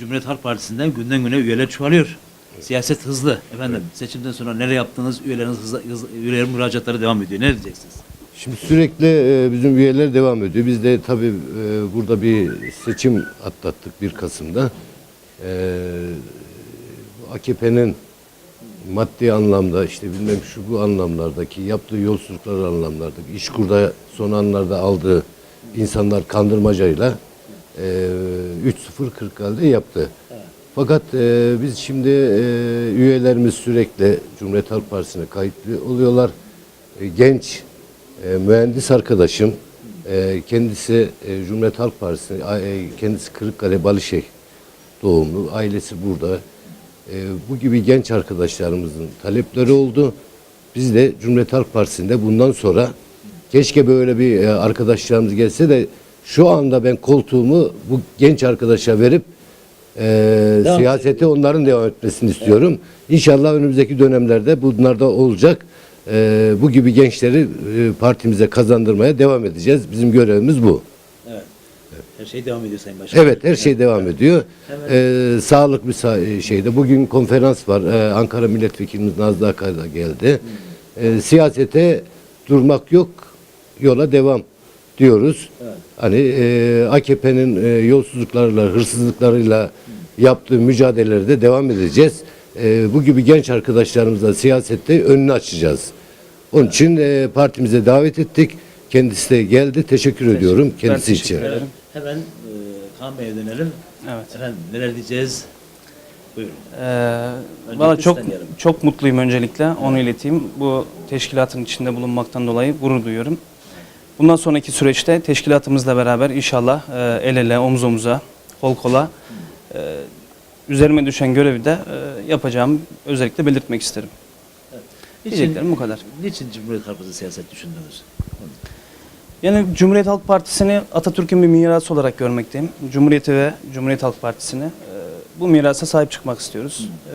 Cumhuriyet Halk Partisi'nden günden güne üyeler çoğalıyor. Siyaset hızlı. Efendim seçimden sonra neler yaptınız? Üyeleriniz hızlı, hızlı üyelerin müracaatları devam ediyor. Ne diyeceksiniz? Şimdi sürekli e, bizim üyeler devam ediyor. Biz de tabii e, burada bir seçim atlattık 1 Kasım'da. E, AKP'nin maddi anlamda işte bilmem şu bu anlamlardaki yaptığı yolsuzluklar anlamlardaki işkurda son anlarda aldığı insanlar kandırmacayla e, 3-0 40 halde yaptı. Fakat e, biz şimdi e, üyelerimiz sürekli Cumhuriyet Halk Partisi'ne kayıtlı oluyorlar. E, genç e, mühendis arkadaşım e, kendisi e, Cumhuriyet Halk Partisi e, kendisi Kırıkkale Balışehir doğumlu ailesi burada E, bu gibi genç arkadaşlarımızın talepleri oldu biz de Cumhuriyet Halk Partisi'nde bundan sonra keşke böyle bir e, arkadaşlarımız gelse de şu anda ben koltuğumu bu genç arkadaşa verip e, Devam siyasete onların devam etmesini istiyorum. İnşallah önümüzdeki dönemlerde bunlar da olacak. E, bu gibi gençleri e, partimize kazandırmaya devam edeceğiz. Bizim görevimiz bu. Evet. Her şey devam ediyor Sayın Başkan. Evet her şey devam ediyor. E, sağlık bir şeyde bugün konferans var. E, Ankara Milletvekilimiz Nazlı Akar da geldi. E, siyasete durmak yok. Yola devam diyoruz. Hani e, AKP'nin e, yolsuzluklarıyla, hırsızlıklarıyla yaptığı mücadelelerde devam edeceğiz. E, bu gibi genç arkadaşlarımızla siyasette önünü açacağız. Onun için e, partimize davet ettik. Kendisi de geldi. Teşekkür ediyorum kendisi teşekkür için. ederim. Evet. Hemen e, Kaan Bey'e dönelim. Evet. Efendim neler diyeceğiz? Buyurun. Ee, Valla çok çok mutluyum öncelikle. Onu ileteyim. Bu teşkilatın içinde bulunmaktan dolayı gurur duyuyorum. Bundan sonraki süreçte teşkilatımızla beraber inşallah e, el ele, omuz omuza, kol kola e, üzerime düşen görevi de e, yapacağımı özellikle belirtmek isterim. Diyeceklerim bu kadar. Niçin Cumhuriyet Halk Partisi siyaset düşündünüz? Yani Cumhuriyet Halk Partisi'ni Atatürk'ün bir mirası olarak görmekteyim. Cumhuriyeti ve Cumhuriyet Halk Partisi'ni e, bu mirasa sahip çıkmak istiyoruz.